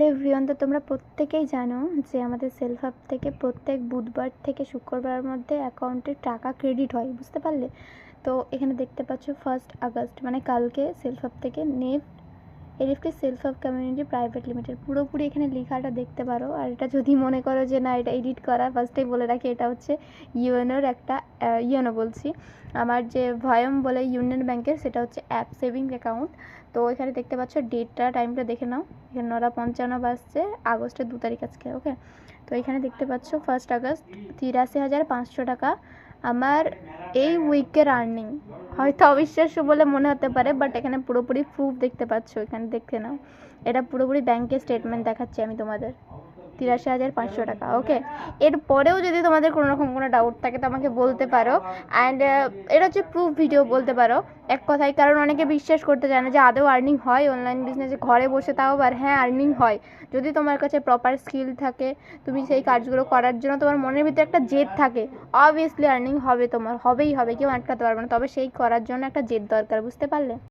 Hello everyone তো তোমরা প্রত্যেকেই জানো যে আমাদের সেলফ হাব থেকে প্রত্যেক বুধবার থেকে শুক্রবারের মধ্যে অ্যাকাউন্টে টাকা ক্রেডিট হয়, বুঝতে পারলে? তো এখানে দেখতে পাচ্ছ ফার্স্ট আগস্ট মানে কালকে সেলফ হাব থেকে NEFT NFT self hub community private limited পুরোপুরি এখানে লেখাটা দেখতে পারো। আর এটা যদি মনে করো যে না, এটা এডিট করা ফার্স্টেই বলে রাখি, এটা হচ্ছে ইউএনওর একটা ইউএনও বলছি। আমার যে ভয়ম বলে ইউনিয়ন ব্যাংকের, সেটা হচ্ছে অ্যাপ সেভিং অ্যাকাউন্ট তো এখানে দেখতে পাচ্ছ ডেটটা টাইমটা দেখে নাও। এখানে নটা পঞ্চান্ন বাজছে, আগস্টের দু তারিখ আজকে ওকে তো এখানে দেখতে পাচ্ছ ফার্স্ট আগস্ট, তিরাশি হাজার পাঁচশো টাকা। আমার এই উইকের আর্নিং হয়তো অবিশ্বাস্য বলে মনে হতে পারে বাট এখানে পুরোপুরি প্রুফ দেখতে পাচ্ছ, এখানে দেখতে নাও। এটা পুরোপুরি ব্যাংকের স্টেটমেন্ট দেখাচ্ছি আমি তোমাদের। তিরাশি হাজার পাঁচশো টাকা ওকে এরপরেও যদি তোমাদের কোনো রকম কোনো ডাউট থাকে, তো আমাকে বলতে পারো। অ্যান্ড এটা হচ্ছে প্রুফ ভিডিও বলতে পারো। এক কথায়, কারণ অনেকে বিশ্বাস করতে চায় না যে আদৌ আর্নিং হয় অনলাইন বিজনেসে ঘরে বসে তাও আবার হ্যাঁ আর্নিং হয়। যদি তোমার কাছে প্রপার স্কিল থাকে, তুমি সেই কাজগুলো করার জন্য তোমার মনের ভিতরে একটা জেদ থাকে অবভিয়াসলি আর্নিং হবে তোমার, হবেই হবে, কেউ আটকাতে পারবে না। তবে সেই করার জন্য একটা জেদ দরকার, বুঝতে পারলে?